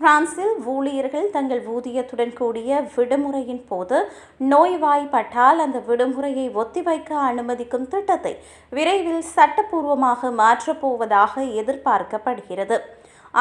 பிரான்சில் ஊழியர்கள் தங்கள் ஊதியத்துடன் கூடிய விடுமுறையின் போது நோய்வாய்ப்பட்டால் அந்த விடுமுறையை ஒத்திவைக்க அனுமதிக்கும் திட்டத்தை விரைவில் சட்டப்பூர்வமாக மாற்றப்போவதாக எதிர்பார்க்கப்படுகிறது.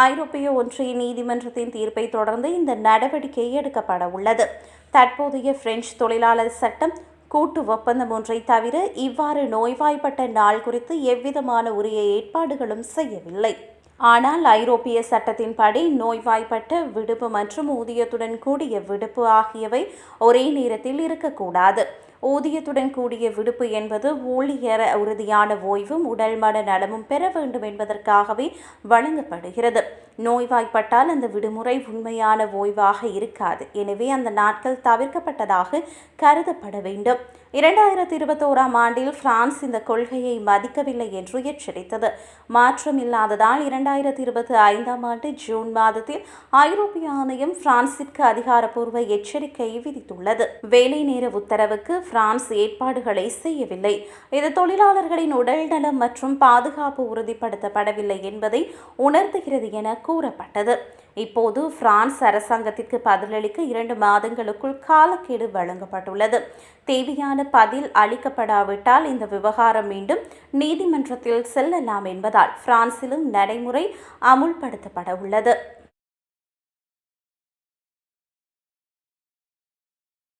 ஐரோப்பிய ஒன்றிய நீதிமன்றத்தின் தீர்ப்பை தொடர்ந்து இந்த நடவடிக்கை எடுக்கப்பட உள்ளது. தற்போதைய பிரெஞ்சு தொழிலாளர் சட்டம் கூட்டு ஒப்பந்தம் ஒன்றை தவிர இவ்வாறு நோய்வாய்ப்பட்ட நாள் குறித்து எவ்விதமான உரிய ஏற்பாடுகளும் செய்யவில்லை. ஆனால் ஐரோப்பிய சட்டத்தின்படி நோய்வாய்ப்பட்ட விடுப்பு மற்றும் ஊதியத்துடன் கூடிய விடுப்பு ஆகியவை ஒரே நேரத்தில் இருக்கக்கூடாது. ஊதியத்துடன் கூடிய விடுப்பு என்பது ஊழியர் உறுதியான ஓய்வும் உடல் மன நலமும் பெற வேண்டும் என்பதற்காகவே வழங்கப்படுகிறது. நோய்வாய்ப்பட்டால் அந்த விடுமுறை உண்மையான ஓய்வாக இருக்காது. எனவே அந்த நாட்கள் தவிர்க்கப்பட்டதாக கருதப்பட வேண்டும். இரண்டாயிரத்தி இருபத்தோராம் ஆண்டில் பிரான்ஸ் இந்த கொள்கையை மதிக்கவில்லை என்று எச்சரித்தது. மாற்றம் இல்லாததால் இரண்டாயிரத்தி இருபத்தி ஐந்தாம் ஆண்டு ஜூன் மாதத்தில் ஐரோப்பிய ஆணையம் பிரான்சிற்கு அதிகாரப்பூர்வ எச்சரிக்கை விதித்துள்ளது. வேலை நேர உத்தரவுக்கு பிரான்ஸ் ஏற்பாடுகளை செய்யவில்லை. இது தொழிலாளர்களின் உடல் நலம் மற்றும் பாதுகாப்பு உறுதிப்படுத்தப்படவில்லை என்பதை உணர்த்துகிறது என கூறப்பட்டது. இப்போது பிரான்ஸ் அரசாங்கத்திற்கு பதிலளிக்க இரண்டு மாதங்களுக்குள் காலக்கெடு வழங்கப்பட்டுள்ளது. தேவையான பதில் அளிக்கப்படாவிட்டால் இந்த விவகாரம் மீண்டும் நீதிமன்றத்தில் செல்லலாம் என்பதால் பிரான்சிலும் நடைமுறை அமுல்படுத்தப்பட உள்ளது.